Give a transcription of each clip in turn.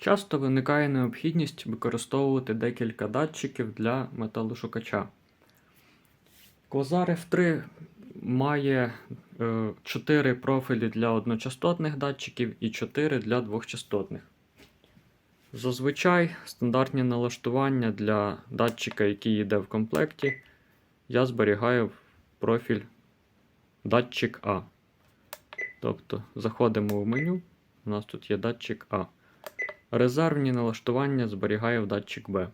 Часто виникає необхідність використовувати декілька датчиків для металошукача. Quasar F3 має 4 профілі для одночастотних датчиків і 4 для двохчастотних. Зазвичай стандартні налаштування для датчика, який йде в комплекті, я зберігаю в профіль датчик А. Тобто заходимо в меню, у нас тут є датчик А. Резервні налаштування зберігаю в датчик Б.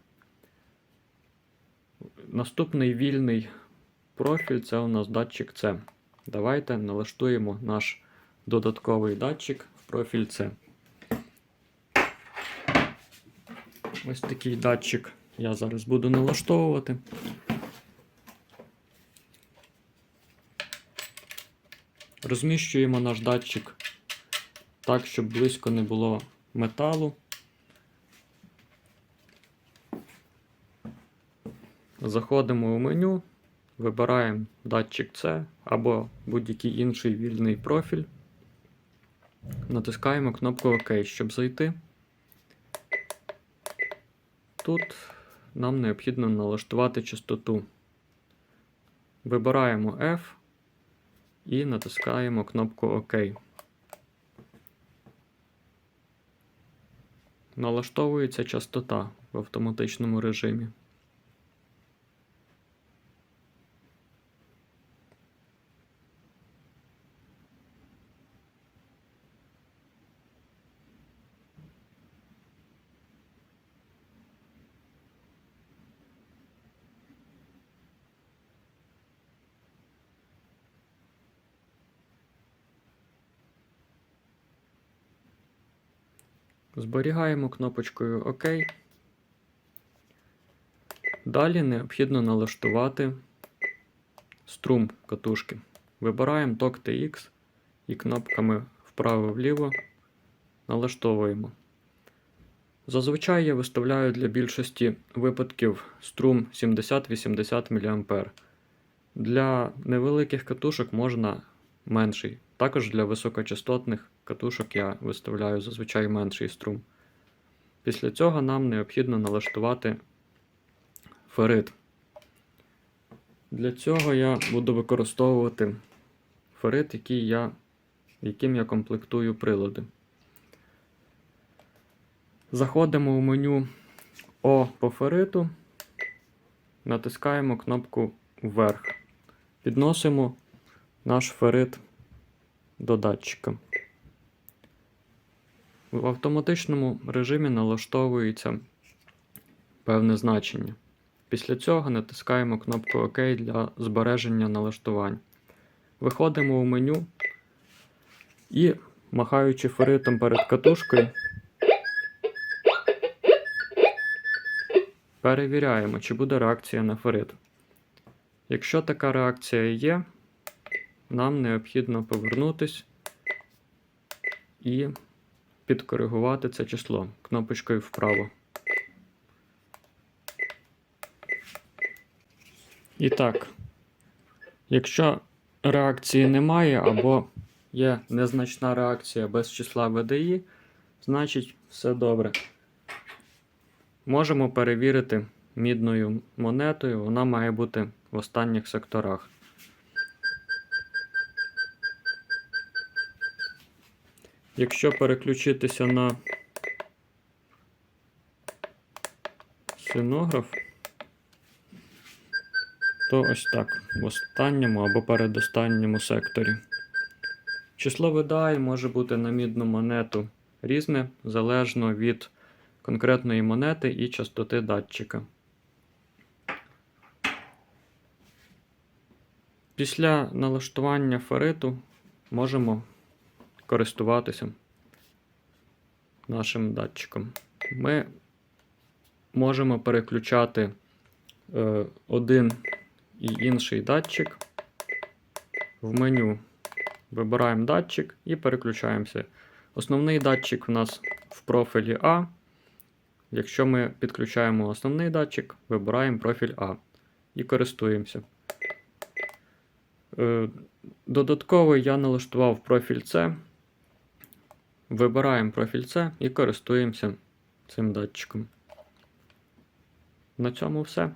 Наступний вільний профіль це у нас датчик С. Давайте налаштуємо наш додатковий датчик в профіль С. Ось такий датчик я зараз буду налаштовувати. Розміщуємо наш датчик так, щоб близько не було металу. Заходимо в меню, вибираємо датчик C або будь-який інший вільний профіль. Натискаємо кнопку ОК, щоб зайти. Тут нам необхідно налаштувати частоту. Вибираємо F і натискаємо кнопку ОК. Налаштовується частота в автоматичному режимі. Зберігаємо кнопочкою ОК. Далі необхідно налаштувати струм катушки. Вибираємо ток TX і кнопками вправо-вліво налаштовуємо. Зазвичай я виставляю для більшості випадків струм 70-80 мА. Для невеликих катушок можна менший. Також для високочастотних катушок я виставляю зазвичай менший струм. Після цього нам необхідно налаштувати ферит. Для цього я буду використовувати ферит, який я, яким я комплектую прилади. Заходимо в меню О по фериту, натискаємо кнопку вверх. Підносимо наш ферит до датчика. В автоматичному режимі налаштовується певне значення. Після цього натискаємо кнопку ОК для збереження налаштувань. Виходимо в меню і, махаючи феритом перед катушкою, перевіряємо, чи буде реакція на ферит. Якщо така реакція є, нам необхідно повернутись і підкоригувати це число кнопочкою вправо. І так, якщо реакції немає або є незначна реакція без числа VDI, значить все добре. Можемо перевірити мідною монетою, вона має бути в останніх секторах. Якщо переключитися на синограф, то ось так, в останньому або передостанньому секторі. Число видає може бути на мідну монету різне, залежно від конкретної монети і частоти датчика. Після налаштування фериту можемо користуватися нашим датчиком. Ми можемо переключати е, один і інший датчик в меню. Вибираємо датчик і переключаємося. Основний датчик у нас в профілі А. Якщо ми підключаємо основний датчик, вибираємо профіль А і користуємося. Е, Додатково я налаштував профіль С. Вибираємо профіль С і користуємося цим датчиком. На цьому все.